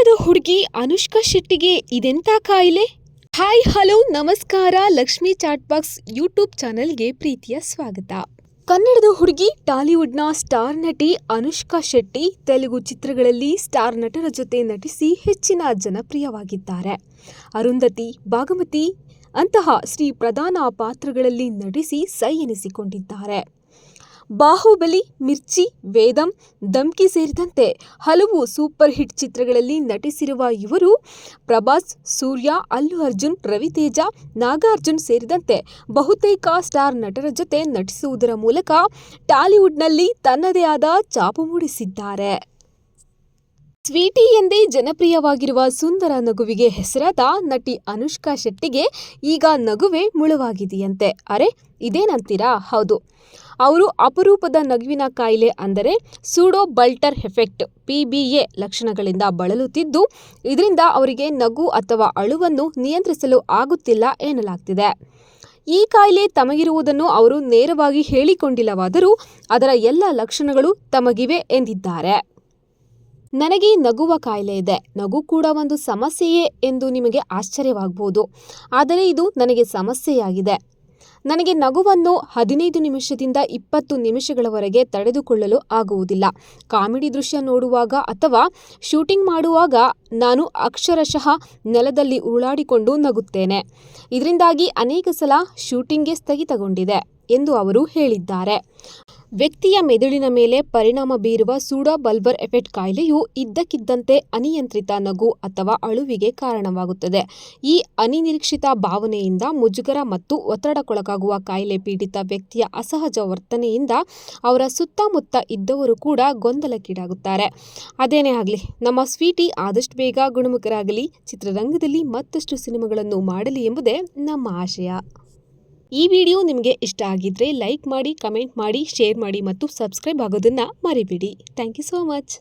ಹುಡುಗಿ ಅನುಷ್ಕಾ ಶೆಟ್ಟಿಗೆ ಇದೆಂತ ಕಾಯಿಲೆ? ಹಾಯ್, ಹಲೋ, ನಮಸ್ಕಾರ. ಲಕ್ಷ್ಮಿ ಚಾಟ್ ಬಾಕ್ಸ್ ಯೂಟ್ಯೂಬ್ ಚಾನೆಲ್ಗೆ ಪ್ರೀತಿಯ ಸ್ವಾಗತ. ಕನ್ನಡದ ಹುಡುಗಿ ಟಾಲಿವುಡ್ನ ಸ್ಟಾರ್ ನಟಿ ಅನುಷ್ಕಾ ಶೆಟ್ಟಿ ತೆಲುಗು ಚಿತ್ರಗಳಲ್ಲಿ ಸ್ಟಾರ್ ನಟರ ಜೊತೆ ನಟಿಸಿ ಹೆಚ್ಚಿನ ಜನಪ್ರಿಯವಾಗಿದ್ದಾರೆ. ಅರುಂಧತಿ ಭಾಗಮತಿ ಅಂತಹ ಶ್ರೀ ಪ್ರಧಾನ ಪಾತ್ರಗಳಲ್ಲಿ ನಟಿಸಿ ಸೈ ಎನಿಸಿಕೊಂಡಿದ್ದಾರೆ. ಬಾಹುಬಲಿ, ಮಿರ್ಚಿ, ವೇದಂ, ಧಮ್ಕಿ ಸೇರಿದಂತೆ ಹಲವು ಸೂಪರ್ ಹಿಟ್ ಚಿತ್ರಗಳಲ್ಲಿ ನಟಿಸಿರುವ ಇವರು ಪ್ರಭಾಸ್, ಸೂರ್ಯ, ಅಲ್ಲು ಅರ್ಜುನ್ ರವಿತೇಜ ನಾಗಾರ್ಜುನ್ ಸೇರಿದಂತೆ ಬಹುತೇಕ ಸ್ಟಾರ್ ನಟರ ಜೊತೆ ನಟಿಸುವುದರ ಮೂಲಕ ಟಾಲಿವುಡ್ನಲ್ಲಿ ತನ್ನದೇ ಆದ ಛಾಪು ಮೂಡಿಸಿದ್ದಾರೆ. ಸ್ವೀಟಿ ಎಂದೇ ಜನಪ್ರಿಯವಾಗಿರುವ ಸುಂದರ ನಗುವಿಗೆ ಹೆಸರಾದ ನಟಿ ಅನುಷ್ಕಾ ಶೆಟ್ಟಿಗೆ ಈಗ ನಗುವೆ ಮುಳುವಾಗಿದೆಯಂತೆ. ಅರೆ, ಇದೇನಂತೀರಾ? ಹೌದು. ಅವರು ಅಪರೂಪದ ನಗುವಿನ ಕಾಯಿಲೆ ಅಂದರೆ ಸೂಡೋ ಬಲ್ಟರ್ ಎಫೆಕ್ಟ್ ಪಿಬಿಎ ಲಕ್ಷಣಗಳಿಂದ ಬಳಲುತ್ತಿದ್ದು, ಇದರಿಂದ ಅವರಿಗೆ ನಗು ಅಥವಾ ಅಳುವನ್ನು ನಿಯಂತ್ರಿಸಲು ಆಗುತ್ತಿಲ್ಲ ಎನ್ನಲಾಗ್ತಿದೆ. ಈ ಕಾಯಿಲೆ ತಮಗಿರುವುದನ್ನು ಅವರು ನೇರವಾಗಿ ಹೇಳಿಕೊಂಡಿಲ್ಲವಾದರೂ ಅದರ ಎಲ್ಲ ಲಕ್ಷಣಗಳು ತಮಗಿವೆ ಎಂದಿದ್ದಾರೆ. ನನಗೆ ನಗುವ ಕಾಯಿಲೆ ಇದೆ. ನಗು ಕೂಡ ಒಂದು ಸಮಸ್ಯೆಯೇ ಎಂದು ನಿಮಗೆ ಆಶ್ಚರ್ಯವಾಗಬಹುದು ಆದರೆ ಇದು ನನಗೆ ಸಮಸ್ಯೆಯಾಗಿದೆ. ನನಗೆ ನಗುವನ್ನು ಹದಿನೈದು ನಿಮಿಷದಿಂದ ಇಪ್ಪತ್ತು ನಿಮಿಷಗಳವರೆಗೆ ತಡೆದುಕೊಳ್ಳಲು ಆಗುವುದಿಲ್ಲ. ಕಾಮಿಡಿ ದೃಶ್ಯ ನೋಡುವಾಗ ಅಥವಾ ಶೂಟಿಂಗ್ ಮಾಡುವಾಗ ನಾನು ಅಕ್ಷರಶಃ ನೆಲದಲ್ಲಿ ಉರುಳಾಡಿಕೊಂಡು ನಗುತ್ತೇನೆ. ಇದರಿಂದಾಗಿ ಅನೇಕ ಸಲ ಶೂಟಿಂಗ್ಗೆ ಸ್ಥಗಿತಗೊಂಡಿದೆ. ಎಂದು ಅವರು ಹೇಳಿದ್ದಾರೆ. ವ್ಯಕ್ತಿಯ ಮೆದುಳಿನ ಮೇಲೆ ಪರಿಣಾಮ ಬೀರುವ ಸೂಡೋ ಬಲ್ಬರ್ ಎಫೆಕ್ಟ್ ಕಾಯಿಲೆಯು ಇದ್ದಕ್ಕಿದ್ದಂತೆ ಅನಿಯಂತ್ರಿತ ನಗು ಅಥವಾ ಅಳುವಿಗೆ ಕಾರಣವಾಗುತ್ತದೆ. ಈ ಅನಿರೀಕ್ಷಿತ ಭಾವನೆಯಿಂದ ಮುಜುಗರ ಮತ್ತು ಒತ್ತಡಕ್ಕೊಳಗಾಗುವ ಕಾಯಿಲೆ ಪೀಡಿತ ವ್ಯಕ್ತಿಯ ಅಸಹಜ ವರ್ತನೆಯಿಂದ ಅವರ ಸುತ್ತಮುತ್ತ ಇದ್ದವರು ಕೂಡ ಗೊಂದಲಕ್ಕೀಡಾಗುತ್ತಾರೆ. ಅದೇನೇ ಆಗಲಿ, ನಮ್ಮ ಸ್ವೀಟಿ ಆದಷ್ಟು ಬೇಗ ಗುಣಮುಖರಾಗಲಿ. ಚಿತ್ರರಂಗದಲ್ಲಿ ಮತ್ತಷ್ಟು ಸಿನಿಮಾಗಳನ್ನು ಮಾಡಲಿ ಎಂಬುದೇ ನಮ್ಮ ಆಶಯ. ಈ ವಿಡಿಯೋ ನಿಮಗೆ ಇಷ್ಟ ಆಗಿದ್ರೆ ಲೈಕ್ ಮಾಡಿ, ಕಮೆಂಟ್ ಮಾಡಿ, ಶೇರ್ ಮಾಡಿ ಮತ್ತು ಸಬ್ಸ್ಕ್ರೈಬ್ ಆಗೋದನ್ನು ಮರಿಬೇಡಿ. Thank you so much.